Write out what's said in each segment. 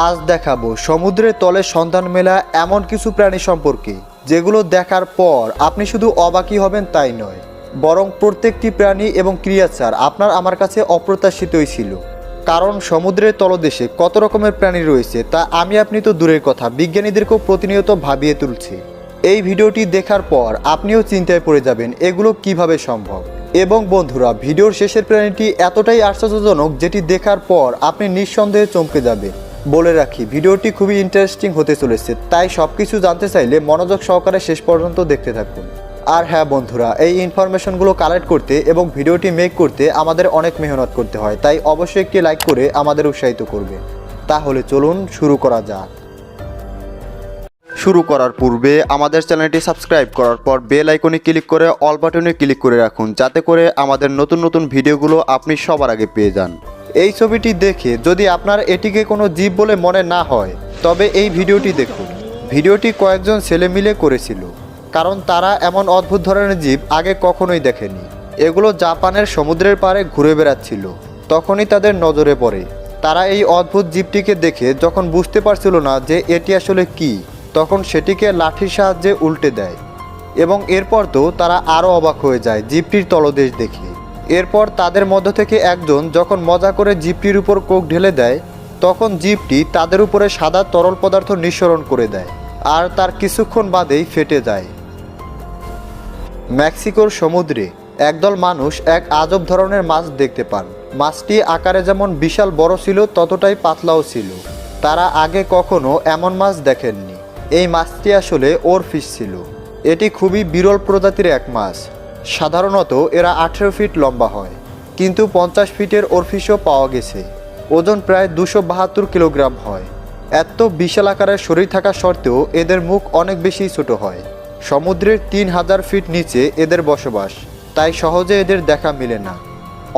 আজ দেখাবো সমুদ্রের তলে সন্ধান মেলা এমন কিছু প্রাণী সম্পর্কে, যেগুলো দেখার পর আপনি শুধু অবাকই হবেন তাই নয়, বরং প্রত্যেকটি প্রাণী এবং ক্রিয়াচার আপনার আমার কাছে অপ্রত্যাশিতই ছিল। কারণ সমুদ্রের তলদেশে কত রকমের প্রাণী রয়েছে তা আমি আপনি তো দূরের কথা বিজ্ঞানীদেরকেও প্রতিনিয়ত ভাবিয়ে তুলছে। এই ভিডিওটি দেখার পর আপনিও চিন্তায় পড়ে যাবেন এগুলো কীভাবে সম্ভব। এবং বন্ধুরা, ভিডিওর শেষের প্রাণীটি এতটাই আশ্চর্যজনক যেটি দেখার পর আপনি নিঃসন্দেহে চমকে যাবেন। বলে রাখি, ভিডিওটি খুবই ইন্টারেস্টিং হতে চলেছে, তাই সব কিছু জানতে চাইলে মনোযোগ সহকারে শেষ পর্যন্ত দেখতে থাকুন। আর হ্যাঁ বন্ধুরা, এই ইনফরমেশনগুলো কালেক্ট করতে এবং ভিডিওটি মেক করতে আমাদের অনেক মেহনত করতে হয়, তাই অবশ্যই একটি লাইক করে আমাদের উৎসাহিত করবে। তাহলে চলুন শুরু করা যাক। শুরু করার পূর্বে আমাদের চ্যানেলটি সাবস্ক্রাইব করার পর বেল আইকনে ক্লিক করে অল বাটনে ক্লিক করে রাখুন, যাতে করে আমাদের নতুন নতুন ভিডিওগুলো আপনি সবার আগে পেয়ে যান। এই ছবিটি দেখে যদি আপনার এটিকে কোনো জীব বলে মনে না হয়, তবে এই ভিডিওটি দেখুন। ভিডিওটি কয়েকজন ছেলে মিলে করেছিল, কারণ তারা এমন অদ্ভুত ধরনের জীব আগে কখনোই দেখেনি। এগুলো জাপানের সমুদ্রের পাড়ে ঘুরে বেড়াচ্ছিল, তখনই তাদের নজরে পড়ে। তারা এই অদ্ভুত জীবটিকে দেখে যখন বুঝতে পারছিল না যে এটি আসলে কি, তখন সেটিকে লাঠির সাহায্যে উল্টে দেয় এবং এরপর তো তারা আরও অবাক হয়ে যায় জীবটির তলদেশ দেখে। এরপর তাদের মধ্য থেকে একজন যখন মজা করে জিপটির উপর কোক ঢেলে দেয়, তখন জিপটি তাদের উপরে সাদা তরল পদার্থ নিঃসরণ করে দেয় আর তার কিছুক্ষণ বাদেই ফেটে যায়। মেক্সিকোর সমুদ্রে একদল মানুষ এক আজব ধরনের মাছ দেখতে পান। মাছটি আকারে যেমন বিশাল বড় ছিল, ততটাই পাতলাও ছিল। তারা আগে কখনো এমন মাছ দেখেননি। এই মাছটি আসলে ওর ফিশ ছিল। এটি খুবই বিরল প্রজাতির এক মাছ। সাধারণত এরা আঠেরো ফিট লম্বা হয়, কিন্তু পঞ্চাশ ফিটের ওরফিশও পাওয়া গেছে। ওজন প্রায় দুশো বাহাত্তর কিলোগ্রাম হয়। এত বিশাল আকারের শরীর থাকা সত্ত্বেও এদের মুখ অনেক বেশি ছোট হয়। সমুদ্রের তিন হাজার ফিট নিচে এদের বসবাস, তাই সহজে এদের দেখা মিলে না।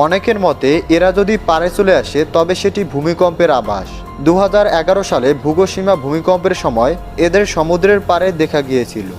অনেকের মতে, এরা যদি পারে চলে আসে, তবে সেটি ভূমিকম্পের আবাস দু হাজার এগারো সালে ভূগোসীমা ভূমিকম্পের সময় এদের সমুদ্রের পাড়ে দেখা গিয়েছিল।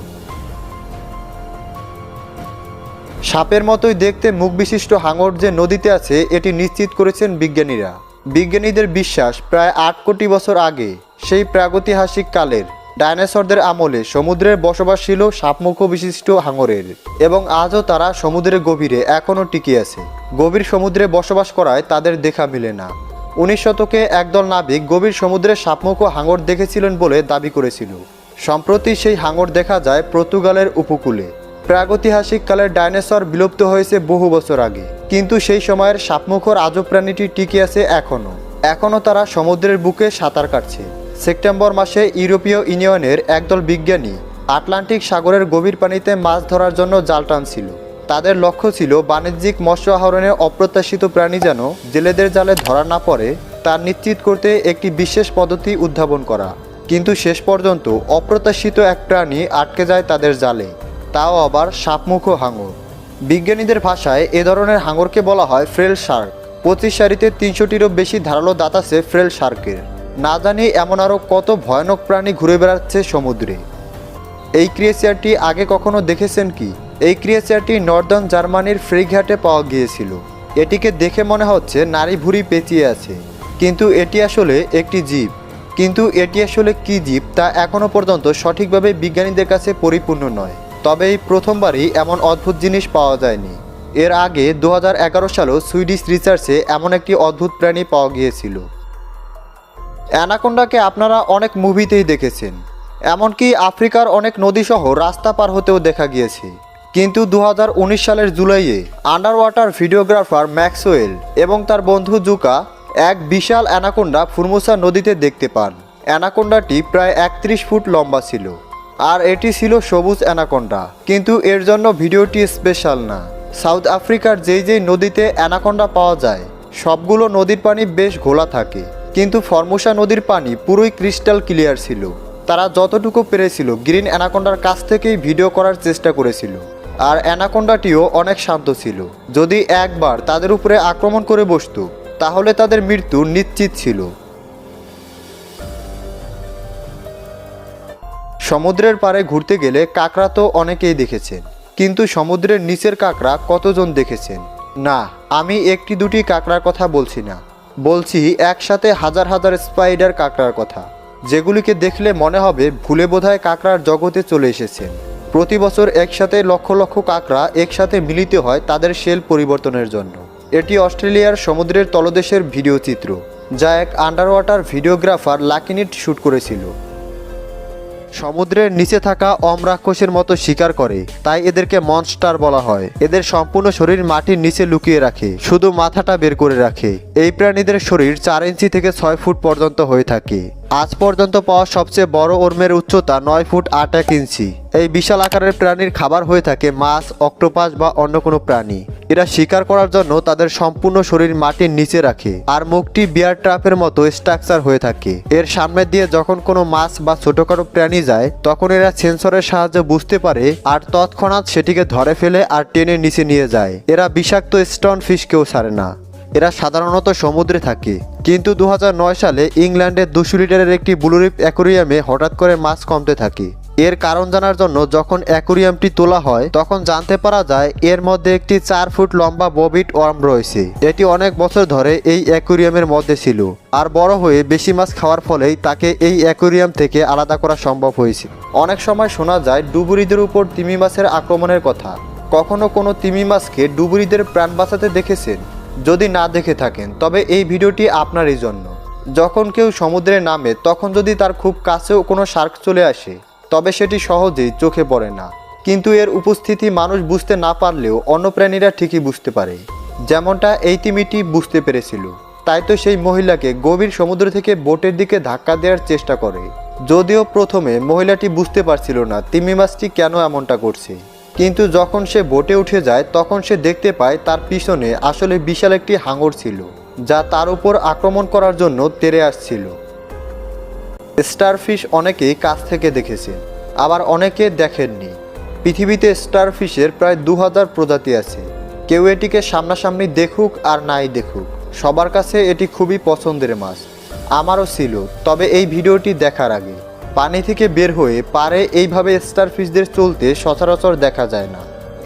সাপের মতোই দেখতে মুখ বিশিষ্ট হাঙর যে নদীতে আছে, এটি নিশ্চিত করেছেন বিজ্ঞানীরা। বিজ্ঞানীদের বিশ্বাস, প্রায় আট কোটি বছর আগে, সেই প্রাগৈতিহাসিক কালের ডাইনোসরদের আমলে সমুদ্রের বসবাস ছিল সাপমুখ বিশিষ্ট হাঙরের, এবং আজও তারা সমুদ্রের গভীরে এখনও টিকে আছে। গভীর সমুদ্রে বসবাস করায় তাদের দেখা মিলে না। উনিশ শতকে একদল নাবিক গভীর সমুদ্রে সাপমুখ হাঙর দেখেছিলেন বলে দাবি করেছিল। সম্প্রতি সেই হাঙর দেখা যায় পর্তুগালের উপকূলে। প্রাগৈতিহাসিক কালের ডাইনোসর বিলুপ্ত হয়েছে বহু বছর আগে। কিন্তু সেই সময়ের সাপমুখর আজব প্রাণীটি টিকে আছে এখনও। এখনও তারা সমুদ্রের বুকে সাঁতার কাটছে। সেপ্টেম্বর মাসে ইউরোপীয় ইউনিয়নের একদল বিজ্ঞানী আটলান্টিক সাগরের গভীর পানিতে মাছ ধরার জন্য জাল টানছিল। তাদের লক্ষ্য ছিল বাণিজ্যিক মৎস্য আহরণে অপ্রত্যাশিত প্রাণী যেন জেলেদের জালে ধরা না পড়ে, তা নিশ্চিত করতে একটি বিশেষ পদ্ধতি উদ্ভাবন করা। কিন্তু শেষ পর্যন্ত অপ্রত্যাশিত এক প্রাণী আটকে যায় তাদের জালে। তাও আবার সাপমুখ হাঙর। বিজ্ঞানীদের ভাষায় এ ধরনের হাঙরকে বলা হয় ফ্রেল শার্ক। পঁচিশ সারিতে তিনশোটিরও বেশি ধারালো দাঁত আছে ফ্রেল শার্কের। না জানি এমন আরও কত ভয়ানক প্রাণী ঘুরে বেড়াচ্ছে সমুদ্রে। এই ক্রিয়েচারটি আগে কখনো দেখেছেন কি? এই ক্রিয়েচারটি নর্দার্ন জার্মানির ফ্রিঘাটে পাওয়া গিয়েছিল। এটিকে দেখে মনে হচ্ছে নারী ভুঁড়ি পেঁচিয়ে আছে। কিন্তু এটি আসলে একটি জীব। কিন্তু এটি আসলে কি জীব তা এখনও পর্যন্ত সঠিকভাবে বিজ্ঞানীদের কাছে পরিপূর্ণ নয়। তবে এই প্রথমবারই এমন অদ্ভুত জিনিস পাওয়া যায়নি। এর আগে দু সালেও সুইডিশ রিসার্চে এমন একটি অদ্ভুত প্রাণী পাওয়া গিয়েছিল। অ্যানাকোন্ডাকে আপনারা অনেক মুভিতেই দেখেছেন। এমনকি আফ্রিকার অনেক নদীসহ রাস্তা পার হতেও দেখা গিয়েছে। কিন্তু দু হাজার উনিশ সালের জুলাইয়ে আন্ডার ওয়াটার ভিডিওগ্রাফার ম্যাক্সওয়েল এবং তার বন্ধু জুকা এক বিশাল অ্যানাকোন্ডা ফুরমুসা নদীতে দেখতে পান। অ্যানাকোন্ডাটি প্রায় একত্রিশ ফুট লম্বা ছিল। আর এটি ছিল সবুজ অ্যানাকোন্ডা। কিন্তু এর জন্য ভিডিওটি স্পেশাল না। সাউথ আফ্রিকার যেই যেই নদীতে অ্যানাকোন্ডা পাওয়া যায়, সবগুলো নদীর পানি বেশ ঘোলা থাকে। কিন্তু ফর্মুসা নদীর পানি পুরোই ক্রিস্টাল ক্লিয়ার ছিল। তারা যতটুকু পেরেছিল গ্রিন অ্যানাকোন্ডার কাছ থেকেই ভিডিও করার চেষ্টা করেছিল। আর অ্যানাকোন্ডাটিও অনেক শান্ত ছিল। যদি একবার তাদের উপরে আক্রমণ করে বসত, তাহলে তাদের মৃত্যু নিশ্চিত ছিল। সমুদ্রের পাড়ে ঘুরতে গেলে কাঁকড়া তো অনেকেই দেখেছেন। কিন্তু সমুদ্রের নিচের কাঁকড়া কতজন দেখেছেন? না, আমি একটি দুটি কাঁকড়ার কথা বলছি না। বলছি একসাথে হাজার হাজার স্পাইডার কাঁকড়ার কথা, যেগুলিকে দেখলে মনে হবে ভুলে বোধহয় কাঁকড়ার জগতে চলে এসেছেন। প্রতি বছর একসাথে লক্ষ লক্ষ কাঁকড়া একসাথে মিলিত হয় তাদের শেল পরিবর্তনের জন্য। এটি অস্ট্রেলিয়ার সমুদ্রের তলদেশের ভিডিও চিত্র, যা এক আন্ডার ওয়াটার ভিডিওগ্রাফার লাকিনিট শ্যুট করেছিল। সমুদ্রের নিচে থাকা অমরাক্ষসের মতো শিকার করে, তাই এদেরকে মনস্টার বলা হয়। এদের সম্পূর্ণ শরীর মাটির নিচে লুকিয়ে রাখে, শুধু মাথাটা বের করে রাখে। এই প্রাণীদের শরীর চার ইঞ্চি থেকে ছয় ফুট পর্যন্ত হয়ে থাকে। আজ পর্যন্ত পাওয়া সবচেয়ে বড় ওর্মের উচ্চতা নয় ফুট আট এক ইঞ্চি। এই বিশাল আকারের প্রাণীর খাবার হয়ে থাকে মাছ, অক্টোপাস বা অন্য কোনো প্রাণী। এরা শিকার করার জন্য তাদের সম্পূর্ণ শরীর মাটির নিচে রাখে আর মুখটি বিয়ার ট্রাপের মতো স্ট্রাকচার হয়ে থাকে। এর সামনে দিয়ে যখন কোনো মাছ বা ছোটখাটো প্রাণী যায়, তখন এরা সেন্সরের সাহায্যে বুঝতে পারে আর তৎক্ষণাৎ সেটিকে ধরে ফেলে আর টেনে নিচে নিয়ে যায়। এরা বিষাক্ত স্টোন ফিশকেও ছাড়ে না। এরা সাধারণত সমুদ্রে থাকে। কিন্তু দু হাজার নয় সালে ইংল্যান্ডের দুশো লিটারের একটি ব্লুরিপ অ্যাকোরিয়ামে হঠাৎ করে মাছ কমতে থাকে। এর কারণ জানার জন্য যখন অ্যাকোরিয়ামটি তোলা হয়, তখন জানতে পারা যায় এর মধ্যে একটি চার ফুট লম্বা ববিট ওয়ার্ম রয়েছে। এটি অনেক বছর ধরে এই অ্যাকোরিয়ামের মধ্যে ছিল আর বড় হয়ে বেশি মাছ খাওয়ার ফলেই তাকে এই অ্যাকোরিয়াম থেকে আলাদা করা সম্ভব হয়েছে। অনেক সময় শোনা যায়, ডুবুরিদের উপর তিমি মাছের আক্রমণের কথা। কখনো কোনো তিমি মাছকে ডুবুরিদের প্রাণ বাঁচাতে দেখেছেন? যদি না দেখে থাকেন, তবে এই ভিডিওটি আপনারই জন্য। যখন কেউ সমুদ্রে নামে, তখন যদি তার খুব কাছেও কোনো শার্ক চলে আসে তবে সেটি সহজেই চোখে পড়ে না। কিন্তু এর উপস্থিতি মানুষ বুঝতে না পারলেও অন্য প্রাণীরা ঠিকই বুঝতে পারে। যেমনটা এই তিমিটি বুঝতে পেরেছিল। তাই তো সেই মহিলাকে গভীর সমুদ্র থেকে বোটের দিকে ধাক্কা দেওয়ার চেষ্টা করে। যদিও প্রথমে মহিলাটি বুঝতে পারছিল না তিমি মাছটি কেন এমনটা করছে। কিন্তু যখন সে বোটে উঠে যায়, তখন সে দেখতে পায় তার পিছনে আসলে বিশাল একটি হাঙর ছিল, যা তার উপর আক্রমণ করার জন্য তেরে আসছিল। স্টারফিশ অনেকেই কাছ থেকে দেখেছেন আবার অনেকে দেখেননি। পৃথিবীতে স্টারফিশের প্রায় দু হাজার প্রজাতি আছে। কেউ এটিকে সামনাসামনি দেখুক আর নাই দেখুক। সবার কাছে এটি খুবই পছন্দের মাছ। আমারও ছিল, তবে এই ভিডিওটি দেখার আগে। পানি থেকে বের হয়ে পারে এইভাবে স্টারফিশদের চলতে সচরাচর দেখা যায় না।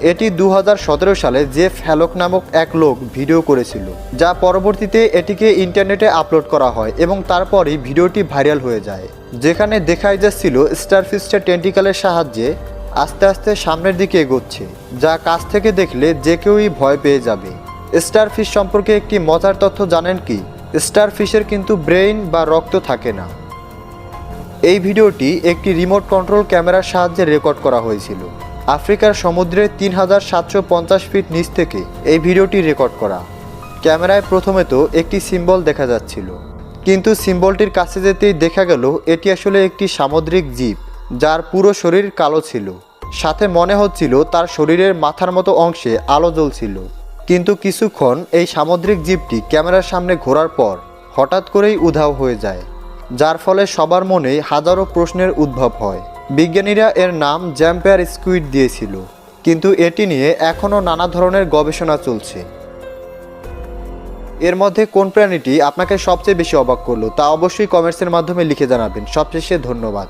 এটি দু হাজার সতেরো সালে জেফ হ্যালক নামক এক লোক ভিডিও করেছিল, যা পরবর্তীতে এটিকে ইন্টারনেটে আপলোড করা হয় এবং তারপরই ভিডিওটি ভাইরাল হয়ে যায়, যেখানে দেখাই যাচ্ছিল স্টারফিশটা টেন্টিকালের সাহায্যে আস্তে আস্তে সামনের দিকে এগোচ্ছে, যা কাছ থেকে দেখলে যে কেউই ভয় পেয়ে যাবে। স্টারফিশ সম্পর্কে একটি মজার তথ্য জানেন কি? স্টারফিশের কিন্তু ব্রেইন বা রক্ত থাকে না। এই ভিডিওটি একটি রিমোট কন্ট্রোল ক্যামেরার সাহায্যে রেকর্ড করা হয়েছিল। আফ্রিকার সমুদ্রে তিন হাজার সাতশো পঞ্চাশ ফিট নিচ থেকে এই ভিডিওটি রেকর্ড করা। ক্যামেরায় প্রথমে তো একটি সিম্বল দেখা যাচ্ছিল। কিন্তু সিম্বলটির কাছে যেতেই দেখা গেল, এটি আসলে একটি সামুদ্রিক জীব, যার পুরো শরীর কালো ছিল। সাথে মনে হচ্ছিল তার শরীরের মাথার মতো অংশে আলো জ্বলছিল। কিন্তু কিছুক্ষণ এই সামুদ্রিক জীবটি ক্যামেরার সামনে ঘোরার পর হঠাৎ করেই উধাও হয়ে যায়, যার ফলে সবার মনে হাজারো প্রশ্নের উদ্ভব হয়। বিজ্ঞানীরা এর নাম জ্যাম্পেয়ার স্কুইড দিয়েছিল, কিন্তু এটি নিয়ে এখনও নানা ধরনের গবেষণা চলছে। এর মধ্যে কোন প্রাণীটি আপনাকে সবচেয়ে বেশি অবাক করল তা অবশ্যই কমেন্টসের মাধ্যমে লিখে জানাবেন। সবশেষে ধন্যবাদ।